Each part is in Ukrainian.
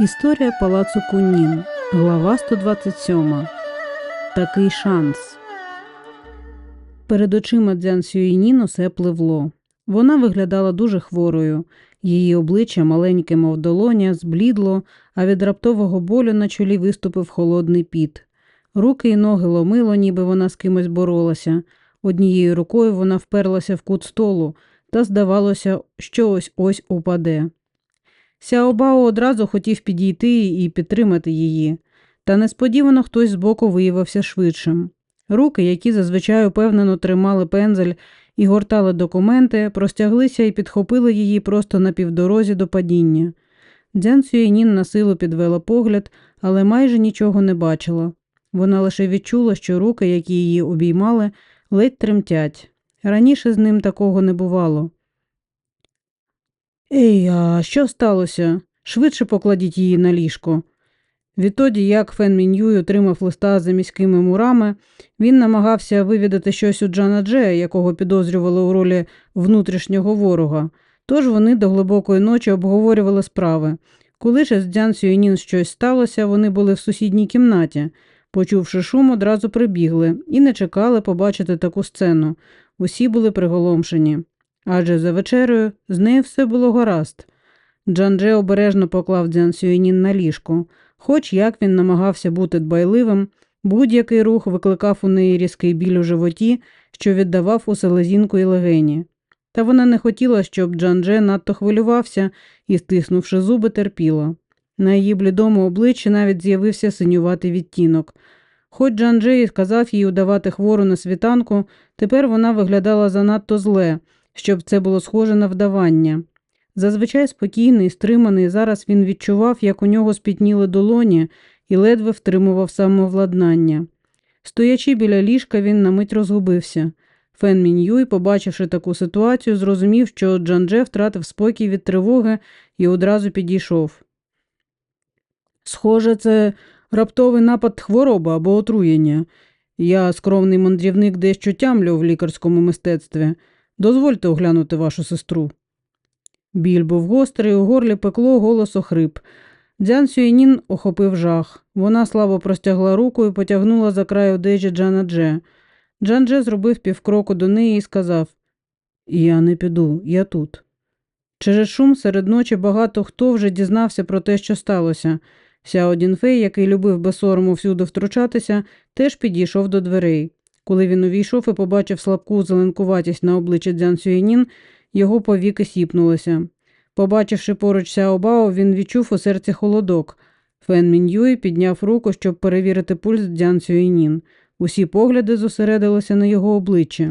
Історія палацу Куннін. Глава 127. Такий шанс. Перед очима Дзян Сюїнін усе пливло. Вона виглядала дуже хворою. Її обличчя, маленьке, мов долоня, зблідло, а від раптового болю на чолі виступив холодний піт. Руки й ноги ломило, ніби вона з кимось боролася. Однією рукою вона вперлася в кут столу, та здавалося, що ось ось упаде. Сяобао одразу хотів підійти і підтримати її, та несподівано хтось збоку виявився швидшим. Руки, які зазвичай упевнено тримали пензель і гортали документи, простяглися і підхопили її просто на півдорозі до падіння. Дзян Сюєнін на силу підвела погляд, але майже нічого не бачила. Вона лише відчула, що руки, які її обіймали, ледь тремтять. Раніше з ним такого не бувало. Ей, а що сталося? Швидше покладіть її на ліжко. Відтоді, як Фен Мін'юй отримав листа за міськими мурами, він намагався вивідати щось у Джана Джея, якого підозрювали у ролі внутрішнього ворога. Тож вони до глибокої ночі обговорювали справи. Коли ж з Дзян Сюєнін щось сталося, вони були в сусідній кімнаті. Почувши шум, одразу прибігли і не чекали побачити таку сцену. Усі були приголомшені. Адже за вечерею з нею все було гаразд. Джандже обережно поклав Дзян Сюєнін на ліжко. Хоч як він намагався бути дбайливим, будь-який рух викликав у неї різкий біль у животі, що віддавав у селезінку і легені. Та вона не хотіла, щоб Джандже надто хвилювався і, стиснувши зуби, терпіла. На її блідому обличчі навіть з'явився синюватий відтінок. Хоч Джандже і сказав їй удавати хвору на світанку, тепер вона виглядала занадто зле, щоб це було схоже на вдавання. Зазвичай спокійний, стриманий, зараз він відчував, як у нього спітніли долоні і ледве втримував самовладнання. Стоячи біля ліжка, він на мить розгубився. Фен Мін'юй, побачивши таку ситуацію, зрозумів, що Джандже втратив спокій від тривоги і одразу підійшов. Схоже, це раптовий напад хвороби або отруєння. Я, скромний мандрівник, дещо тямлю в лікарському мистецтві. Дозвольте оглянути вашу сестру. Біль був гострий, у горлі пекло, голос охрип. Дзян Сюєнін охопив жах. Вона слабо простягла руку і потягнула за край одежі Джана Дже. Джан Дже зробив півкроку до неї і сказав Я не піду, я тут. Через шум серед ночі багато хто вже дізнався про те, що сталося. Сяо Дінфей, який любив без сорому всюди втручатися, теж підійшов до дверей. Коли він увійшов і побачив слабку зеленкуватість на обличчі Дзян Сюєнін, його повіки сіпнулися. Побачивши поруч Сяо Бао, він відчув у серці холодок. Фен Мін'юй підняв руку, щоб перевірити пульс Дзян Сюєнін. Усі погляди зосередилися на його обличчі.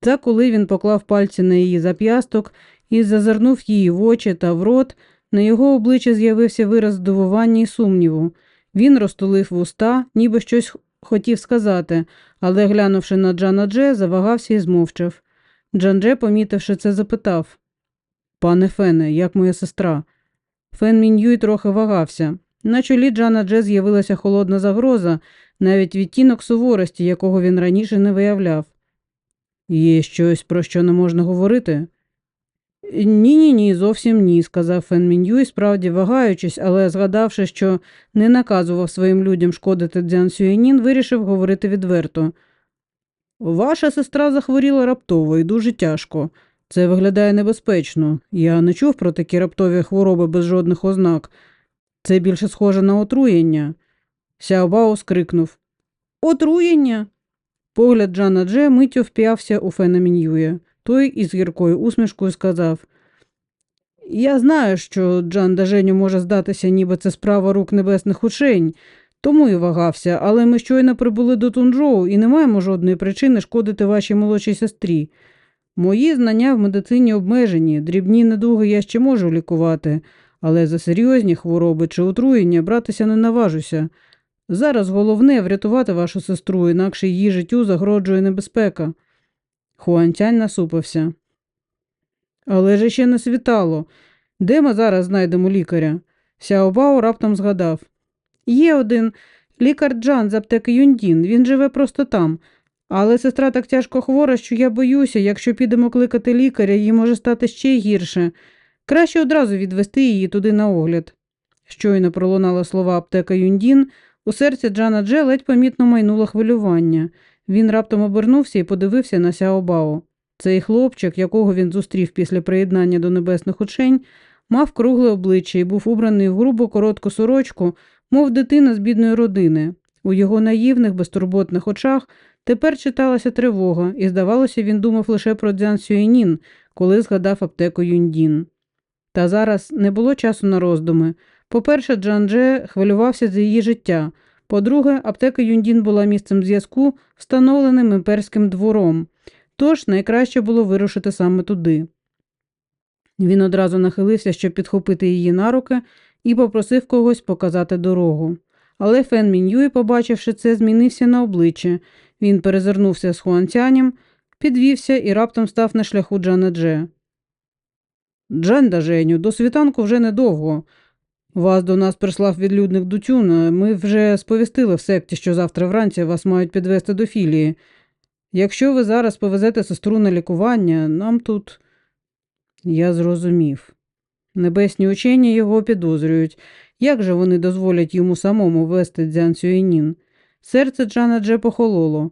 Та коли він поклав пальці на її зап'ясток і зазирнув її в очі та в рот, на його обличчі з'явився вираз здивування і сумніву. Він розтулив вуста, ніби щось хотів сказати, але, глянувши на Джана Дже, завагався і змовчав. Джан Дже, помітивши це, запитав Пане Фене, як моя сестра? Фен Мін'юй трохи вагався. На чолі Джана Дже з'явилася холодна загроза, навіть відтінок суворості, якого він раніше не виявляв. Є щось, про що не можна говорити? Ні, ні, ні, зовсім ні, сказав Фен Мін'юй, справді вагаючись, але згадавши, що не наказував своїм людям шкодити Дзян Сюєнін, вирішив говорити відверто. Ваша сестра захворіла раптово і дуже тяжко. Це виглядає небезпечно. Я не чув про такі раптові хвороби без жодних ознак. Це більше схоже на отруєння. Сяобао скрикнув Отруєння. Погляд Джана Дже миттю вп'явся у Фена Мін'юя. Той із гіркою усмішкою сказав Я знаю, що Джан Даженю може здатися, ніби це справа рук небесних учень, тому і вагався, але ми щойно прибули до Тунджоу і не маємо жодної причини шкодити вашій молодшій сестрі. Мої знання в медицині обмежені, дрібні недуги я ще можу лікувати, але за серйозні хвороби чи отруєння братися не наважуся. Зараз головне врятувати вашу сестру, інакше її життю загроджує небезпека. Хуантянь насупився. Але ж ще не світало. Де ми зараз знайдемо лікаря? Сяобао раптом згадав. Є один лікар Джан з аптеки Юндін, він живе просто там. Але сестра так тяжко хвора, що я боюся, якщо підемо кликати лікаря, їй може стати ще гірше. Краще одразу відвести її туди на огляд. Щойно пролунали слова аптека Юндін, у серці Джана Дже ледь помітно майнуло хвилювання. Він раптом обернувся і подивився на Сяобао. Цей хлопчик, якого він зустрів після приєднання до небесних учень, мав кругле обличчя і був убраний в грубу коротку сорочку, мов дитина з бідної родини. У його наївних, безтурботних очах тепер читалася тривога, і, здавалося, він думав лише про Дзян Сюєнін, коли згадав аптеку Юндін. Та зараз не було часу на роздуми. По-перше, Джан Дже хвилювався за її життя. По-друге, аптека Юндін була місцем зв'язку, встановленим імперським двором, тож найкраще було вирушити саме туди. Він одразу нахилився, щоб підхопити її на руки, і попросив когось показати дорогу. Але Фен Мін'юй, побачивши це, змінився на обличчя. Він перезирнувся з Хуанцянем, підвівся і раптом став на шляху Джана Дже. Джанда, Женю, до світанку вже недовго. Вас до нас прислав відлюдник Дутюна. Ми вже сповістили в секті, що завтра вранці вас мають підвести до філії. Якщо ви зараз повезете сестру на лікування, нам тут. Я зрозумів. Небесні учені його підозрюють. Як же вони дозволять йому самому вести Дзян Сюєнін? Серце Джана Дже похололо.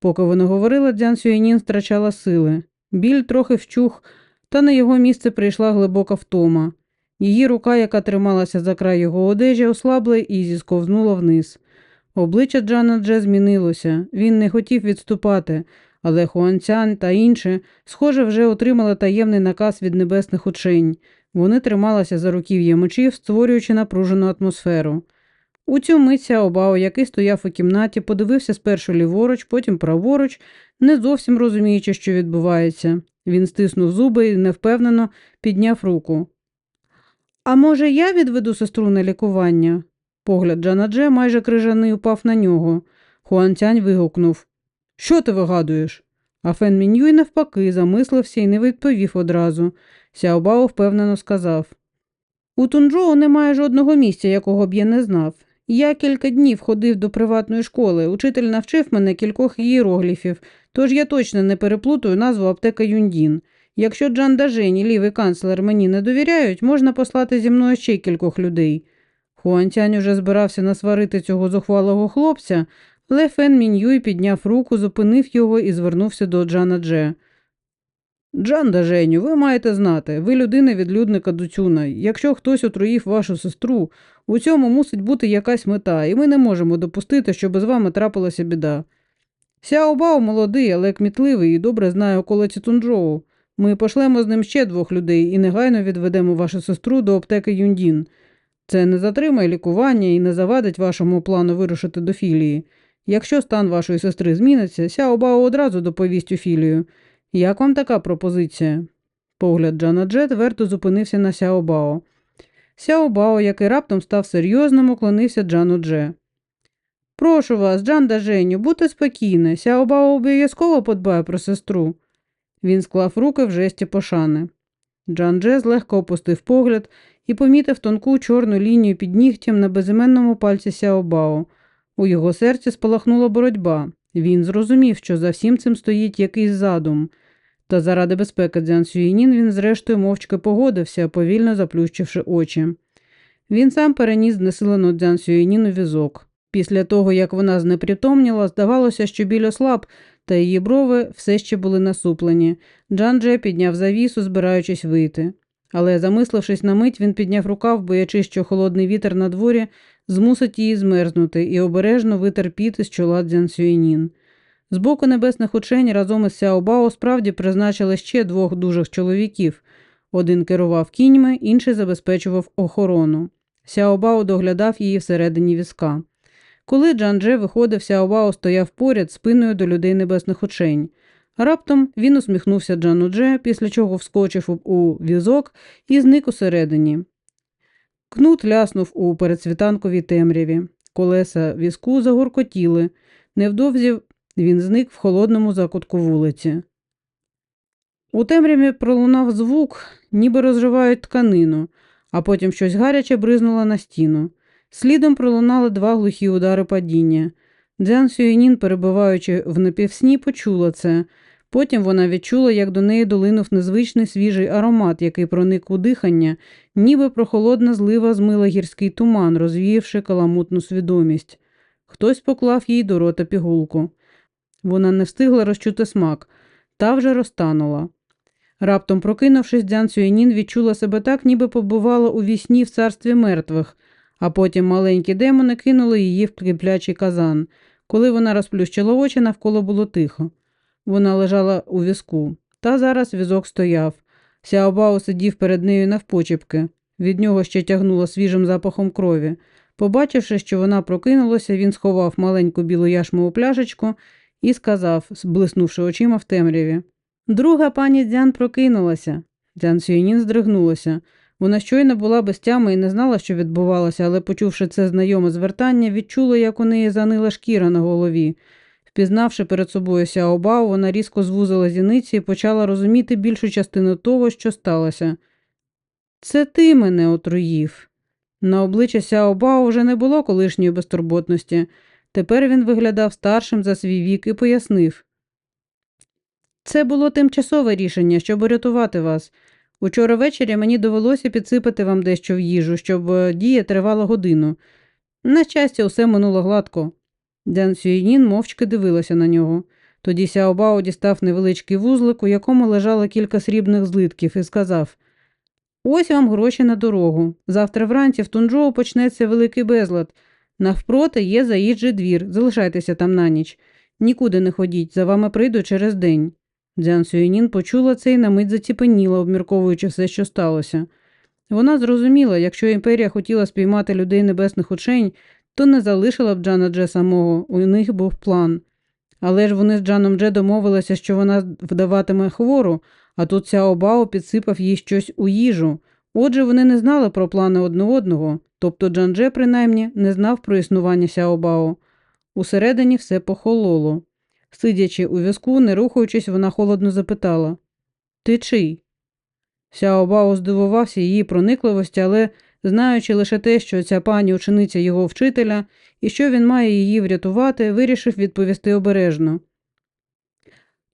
Поки вони говорили, Дзян Сюєнін втрачала сили. Біль трохи вчух, та на його місце прийшла глибока втома. Її рука, яка трималася за край його одежі, ослабла і зісковзнула вниз. Обличчя Джана Дже змінилося. Він не хотів відступати, але Хуанцян та інші, схоже, вже отримали таємний наказ від небесних учень. Вони трималися за руків'я мечів, створюючи напружену атмосферу. У цю мить Сяобао, який стояв у кімнаті, подивився спершу ліворуч, потім праворуч, не зовсім розуміючи, що відбувається. Він стиснув зуби і невпевнено підняв руку. А може, я відведу сестру на лікування? Погляд Джанадже майже крижаний упав на нього. Хуанцянь вигукнув Що ти вигадуєш? А Фен Мінюй навпаки замислився і не відповів одразу. Сяобао впевнено сказав У Тунджоу немає жодного місця, якого б я не знав. Я кілька днів ходив до приватної школи. Учитель навчив мене кількох ієрогліфів, тож я точно не переплутаю назву аптека Юндін. Якщо Джан Дажень і лівий канцлер мені не довіряють, можна послати зі мною ще кількох людей. Хуантянь уже збирався насварити цього зухвалого хлопця, але Фен Мін'юй підняв руку, зупинив його і звернувся до Джана Дже. Джан Даженю, ви маєте знати, ви людина відлюдника Дуцюна. Якщо хтось отруїв вашу сестру, у цьому мусить бути якась мета, і ми не можемо допустити, щоб з вами трапилася біда. Сяобао молодий, але кмітливий і добре знає околиці Тунджоу. Ми пошлемо з ним ще двох людей і негайно відведемо вашу сестру до аптеки Юндін. Це не затримає лікування і не завадить вашому плану вирушити до філії. Якщо стан вашої сестри зміниться, Сяобао одразу доповість у філію. Як вам така пропозиція? Погляд Джана Джет верто зупинився на Сяобао. Сяобао, який раптом став серйозним, уклонився Джану Дже. Прошу вас, Джан Даженю, будьте спокійні, Сяобао обов'язково подбає про сестру. Він склав руки в жесті пошани. Джан Дже злегка опустив погляд і помітив тонку чорну лінію під нігтям на безіменному пальці Сяобао. У його серці спалахнула боротьба. Він зрозумів, що за всім цим стоїть якийсь задум. Та заради безпеки Дзян Сюїнін він зрештою мовчки погодився, повільно заплющивши очі. Він сам переніс знесилену Дзян Сюїнін у візок. Після того, як вона знепритомніла, здавалося, що біль ослаб, та її брови все ще були насуплені. Джан Дже підняв завісу, збираючись вийти. Але, замислившись на мить, він підняв рукав, боячись, що холодний вітер на дворі змусить її змерзнути і обережно витер піт із чола Дзян Сюєнін. З боку небесних учень разом із Сяобао справді призначили ще двох дужих чоловіків. Один керував кіньми, інший забезпечував охорону. Сяобао доглядав її всередині візка. Коли Джан-Дже виходив, Сяобао стояв поряд спиною до людей небесних учень. Раптом він усміхнувся Джану Дже, після чого вскочив у візок і зник усередині. Кнут ляснув у передсвітанковій темряві. Колеса візку загоркотіли. Невдовзі він зник в холодному закутку вулиці. У темряві пролунав звук, ніби розривають тканину, а потім щось гаряче бризнуло на стіну. Слідом пролунали два глухі удари падіння. Дзян Сюєнін, перебуваючи в напівсні, почула це. Потім вона відчула, як до неї долинув незвичний свіжий аромат, який проник у дихання, ніби прохолодна злива змила гірський туман, розвіявши каламутну свідомість. Хтось поклав їй до рота пігулку. Вона не встигла розчути смак, та вже розтанула. Раптом, прокинувшись, Дзян Сюєнін відчула себе так, ніби побувала у вісні в царстві мертвих, а потім маленькі демони кинули її в киплячий казан. Коли вона розплющила очі, навколо було тихо. Вона лежала у візку. Та зараз візок стояв. Сяобао сидів перед нею навпочіпки. Від нього ще тягнуло свіжим запахом крові. Побачивши, що вона прокинулася, він сховав маленьку білу яшму у пляшечку і сказав, блиснувши очима в темряві. Друга пані Дзян прокинулася. Дзян Сюєнін здригнулася. Вона щойно була без тями і не знала, що відбувалося, але, почувши це знайоме звертання, відчула, як у неї занила шкіра на голові. Впізнавши перед собою Сяобао, вона різко звузила зіниці і почала розуміти більшу частину того, що сталося. Це ти мене отруїв. На обличчя Сяобао вже не було колишньої безтурботності. Тепер він виглядав старшим за свій вік і пояснив. Це було тимчасове рішення, щоб урятувати вас. Учора ввечері мені довелося підсипати вам дещо в їжу, щоб е, дія тривала годину. На щастя, усе минуло гладко. Дян Сюєнін мовчки дивилася на нього. Тоді Сяобао дістав невеличкий вузлик, у якому лежало кілька срібних злитків, і сказав Ось вам гроші на дорогу. Завтра вранці в Тунджоу почнеться великий безлад. Навпроти є заїжджий двір, залишайтеся там на ніч. Нікуди не ходіть, за вами прийду через день. Дзян Сюєнін почула це і на мить заціпеніла, обмірковуючи все, що сталося. Вона зрозуміла, якщо імперія хотіла спіймати людей небесних учень, то не залишила б Джана Дже самого, у них був план. Але ж вони з Джаном Дже домовилися, що вона вдаватиме хвору, а тут Сяобао підсипав їй щось у їжу. Отже, вони не знали про плани одне одного, тобто Джан Дже, принаймні, не знав про існування Сяобао. Усередині все похололо. Сидячи у візку, не рухаючись, вона холодно запитала Ти чий? Сяобао здивувався її проникливості, але, знаючи лише те, що ця пані учениця його вчителя і що він має її врятувати, вирішив відповісти обережно.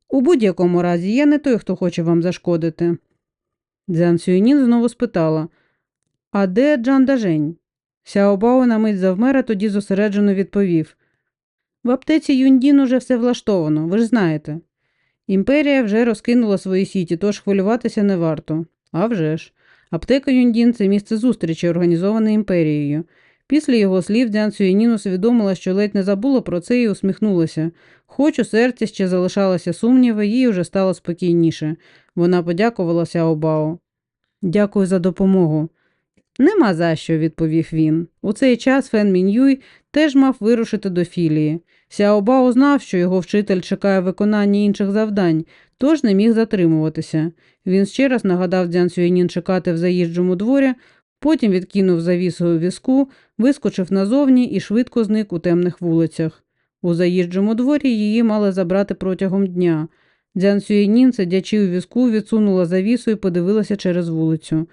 У будь-якому разі я не той, хто хоче вам зашкодити. Дзян Сюєнін знову спитала А де Джан Дажень? Сяобао на мить завмер, а тоді зосереджено відповів В аптеці Юндін уже все влаштовано, ви ж знаєте. Імперія вже розкинула свої сіті, тож хвилюватися не варто. А вже ж. Аптека Юндін це місце зустрічі, організоване імперією. Після його слів Дзян Сюєнін усвідомила, що ледь не забула про це і усміхнулася. Хоч у серці ще залишалися сумніви, їй уже стало спокійніше. Вона подякувала Сяобао. Дякую за допомогу. Нема за що, відповів він. У цей час Фен Мін'юй теж мав вирушити до філії. Сяобао знав, що його вчитель чекає виконання інших завдань, тож не міг затримуватися. Він ще раз нагадав Дзян Сюєнін чекати в заїжджому дворі, потім відкинув завісу візку, вискочив назовні і швидко зник у темних вулицях. У заїжджому дворі її мали забрати протягом дня. Дзян Сюєнін, сидячи у візку, відсунула завісу і подивилася через вулицю.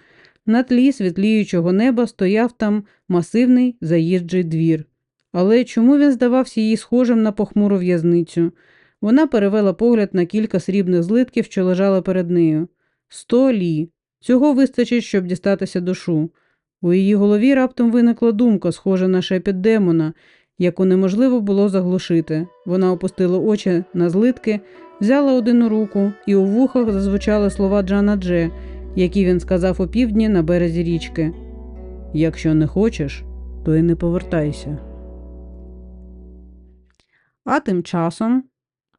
На тлі світліючого неба стояв там масивний заїжджий двір. Але чому він здавався їй схожим на похмуру в'язницю? Вона перевела погляд на кілька срібних злитків, що лежали перед нею. Сто лі. Цього вистачить, щоб дістатися душу. У її голові раптом виникла думка, схожа на шепіт демона, яку неможливо було заглушити. Вона опустила очі на злитки, взяла один руку, і у вухах зазвучали слова Джана Дже, які він сказав опівдні на березі річки. Якщо не хочеш, то й не повертайся. А тим часом,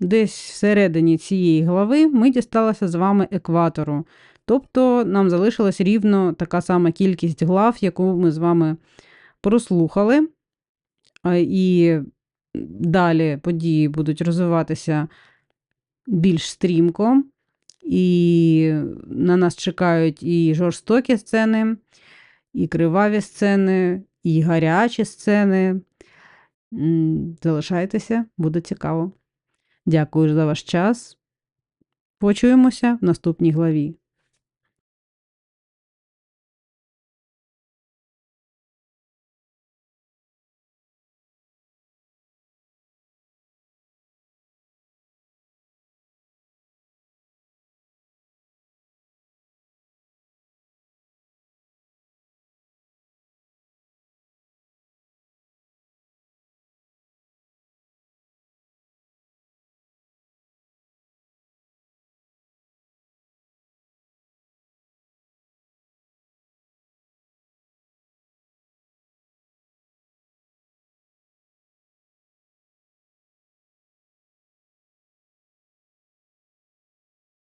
десь всередині цієї глави, ми дісталися з вами екватору. Тобто нам залишилась рівно така сама кількість глав, яку ми з вами прослухали. І далі події будуть розвиватися більш стрімко, і на нас чекають і жорстокі сцени, і криваві сцени, і гарячі сцени. Залишайтеся, буде цікаво. Дякую за ваш час. Почуємося в наступній главі.